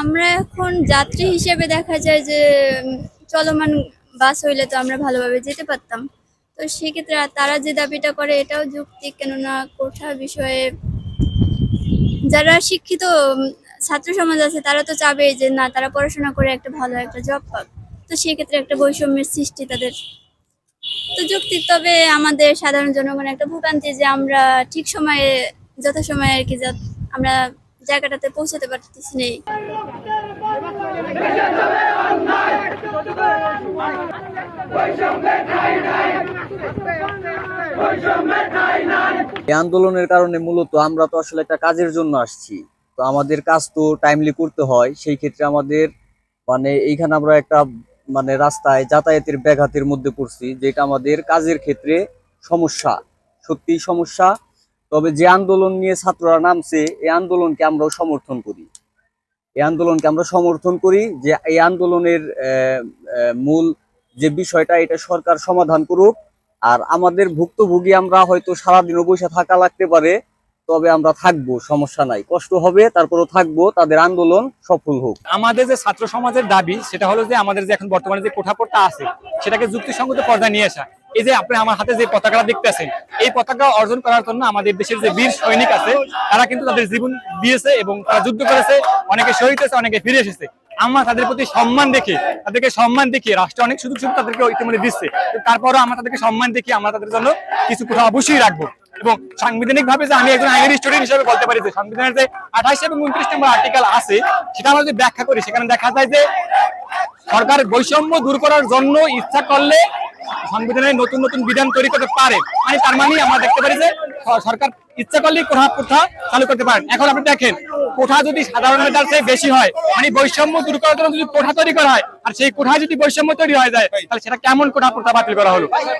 আমরা এখন যাত্রী হিসেবে দেখা যায় যে চলমান বাস হইলে তো আমরা ভালোভাবে যেতে পারতাম। তো সেক্ষেত্রে তারা যে দাবিটা করে এটাও যুক্তি, কেননা কোঠা বিষয়ে যারা শিক্ষিত ছাত্র সমাজ আছে, তারা তো চাবে যে, না, তারা পড়াশোনা করে একটা ভালো একটা জব পাক। তো সেক্ষেত্রে একটা বৈষম্যের সৃষ্টি তাদের তো যুক্তি তবে আমাদের সাধারণ জনগণ একটা ভোগান্তি যে আমরা ঠিক সময়ে, যথাসময়ে আর কি আমরা জায়গাটাতে পৌঁছাতে পারতেছি নেই। আন্দোলনের কারণে মূলত আমরা তো আসলে একটা কাজের জন্য আসছি। তো আমাদের কাজ তো টাইমলি করতে হয়, সেই ক্ষেত্রে আমাদের মানে এইখানে আমরা একটা মানে রাস্তায় যাতায়াতের ব্যাঘাতের মধ্যে পড়ছি, যেটা আমাদের কাজের ক্ষেত্রে সমস্যা সত্যি সমস্যা। তবে যে আন্দোলন নিয়ে ছাত্ররা নামছে, এই আন্দোলনকে আমরাও সমর্থন করি। এই আন্দোলনকে আমরা সমর্থন করি যে এই আন্দোলনের মূল যে বিষয়টা, এটা সরকার সমাধান করুক। আর আমাদের ভুক্তভোগী আমরা হয়তো সারাদিনও বসে থাকা লাগতে পারে তবে আমরা থাকব, সমস্যা নাই। কষ্ট হবে, তারপরও থাকব, তাদের আন্দোলন সফল হোক। আমাদের যে ছাত্র সমাজের দাবি, সেটা হলো যে আমাদের যে এখন বর্তমানে যে কোঠাপোরটা আছে, সেটাকে যুক্তিসঙ্গত পর্যায়ে নিয়ে আসা। এই যে আপনি আমার হাতে যে পতাকাটা দেখতেছেন, এই পতাকা অর্জন করার জন্য আমাদের দেশের যে বীর সৈনিক আছে, তারা কিন্তু তাদের জীবন দিয়েছে এবং তারা যুদ্ধ করেছে, অনেকে শহীদ হয়েছে, অনেকে ফিরে এসেছে। আমরা তাদের প্রতি সম্মান দেখে, তাদেরকে সম্মান দেখিয়ে, রাষ্ট্র অনেক সুযোগ সুবিধা তাদেরকে ইতিমধ্যে দিচ্ছে। তারপরও আমরা তাদেরকে সম্মান দেখিয়ে আমরা তাদের জন্য কিছু কোঠা অবশ্যই রাখব। এবং সাংবিধানিক ভাবে যে আমি একজন আইনের স্টুডেন্ট হিসেবে বলতে পারি যে সংবিধানের যে আঠাশ এবং উনত্রিশ নম্বর আর্টিকেল আছে, সেটা আমরা যদি ব্যাখ্যা করি, সেখানে দেখা যায় যে সরকার বৈষম্য দূর করার জন্য ইচ্ছা করলে সংবিধানের নতুন নতুন বিধান তৈরি করতে পারে। মানে তার মানে আমরা দেখতে পারি যে সরকার ইচ্ছা করলেই কোঠা প্রথা চালু করতে পারেন এখন আপনি দেখেন, কোঠা যদি সাধারণ মেধার চেয়ে বেশি হয় মানে বৈষম্য দূর করার জন্য যদি কোঠা তৈরি করা হয়, আর সেই কোঠা যদি বৈষম্য তৈরি হয়ে যায়, তাহলে সেটা কেমন কোঠা প্রথা বাতিল করা হলো?